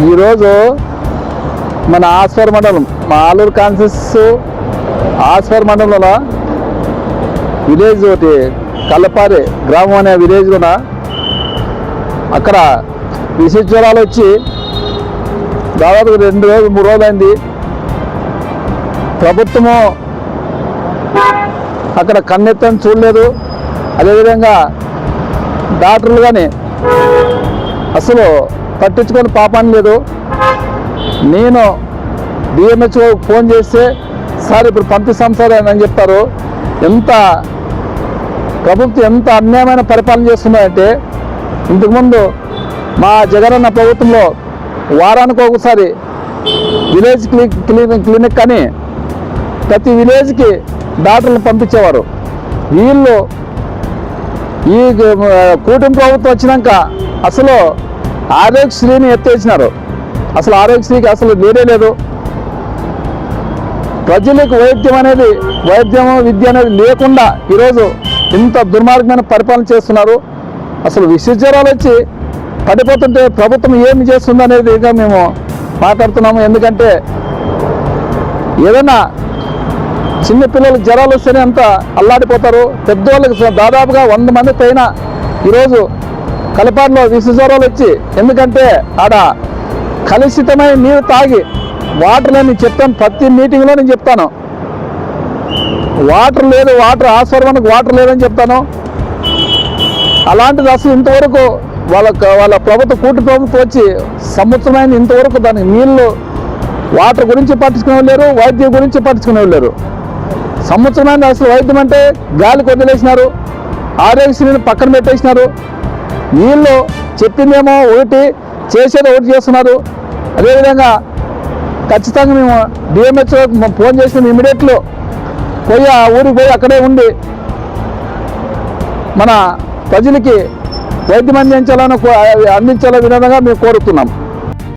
ఈరోజు మన ఆస్ఫర్ మండలం మా ఆలూరు కాన్సెస్ ఆస్ఫర్ మండలంలో విలేజ్ ఒకటి కల్లపారి గ్రామం అనే విలేజ్లోన అక్కడ విష జ్వరాలు వచ్చి దాదాపు రెండు రోజులు మూడు రోజులు అయింది. ప్రభుత్వము అక్కడ కన్నెత్తని చూడలేదు. అదేవిధంగా డాక్టర్లు కానీ అసలు పట్టించుకొని పాపం లేదు. నేను డిఎంహెచ్ఓ ఫోన్ చేస్తే సార్ ఇప్పుడు పంపిస్తాం సార్ అని చెప్తారు. ఎంత ప్రభుత్వం ఎంత అన్యాయమైన పరిపాలన చేస్తున్నాయంటే ఇంతకుముందు మా జగనన్న ప్రభుత్వంలో వారానికి ఒకసారి విలేజ్ క్లినిక్ క్లినిక్ క్లినిక్ అని ప్రతి విలేజ్కి డాక్టర్లు పంపించేవారు. వీళ్ళు ఈ కూటమి ప్రభుత్వం వచ్చినాక అసలు ఆరోగ్యశ్రీని ఎత్తేసినారు. అసలు ఆరోగ్యశ్రీకి అసలు లేనే లేదు. ప్రజలకు వైద్యం అనేది వైద్యం విద్య అనేది లేకుండా ఈరోజు ఇంత దుర్మార్గమైన పరిపాలన చేస్తున్నారు. అసలు విష జ్వరాలు వచ్చి పడిపోతుంటే ప్రభుత్వం ఏమి చేస్తుంది అనేది ఇంకా మేము మాట్లాడుతున్నాము. ఎందుకంటే ఏదైనా చిన్నపిల్లలకు జ్వరాలు వస్తేనే అంత అల్లాడిపోతారు. పెద్దవాళ్ళకి దాదాపుగా వంద మంది పైన ఈరోజు కలిపాడులో విషజ్వరాలు వచ్చి. ఎందుకంటే ఆడ కలుషితమైన నీరు తాగి వాటర్ నేను చెప్తాను ప్రతి మీటింగ్లో నేను చెప్తాను. వాటర్ లేదు వాటర్ ఆస్వరమనకు వాటర్ లేదని చెప్తాను. అలాంటిది అసలు ఇంతవరకు వాళ్ళ వాళ్ళ ప్రభుత్వ కూటి ప్రభుత్వం వచ్చి సంవత్సరమైన ఇంతవరకు దానికి నీళ్ళు వాటర్ గురించి పట్టించుకునే లేరు వైద్యం గురించి పట్టించుకునే లేరు. సంవత్సరమైన అసలు వైద్యం అంటే గాలికి వదిలేసినారు ఆరోగ్యశ్రీని పక్కన పెట్టేసినారు. వీళ్ళు చెప్పిందేమో ఒకటి చేసేది ఒకటి చేస్తున్నారు. అదేవిధంగా ఖచ్చితంగా మేము డిఎంహెచ్ఓ ఫోన్ చేసిన ఇమీడియట్లో. పోయి ఆ ఊరికి పోయి అక్కడే ఉండి మన ప్రజలకి వైద్యం అందించాలని కో- విధంగా మేము కోరుతున్నాం.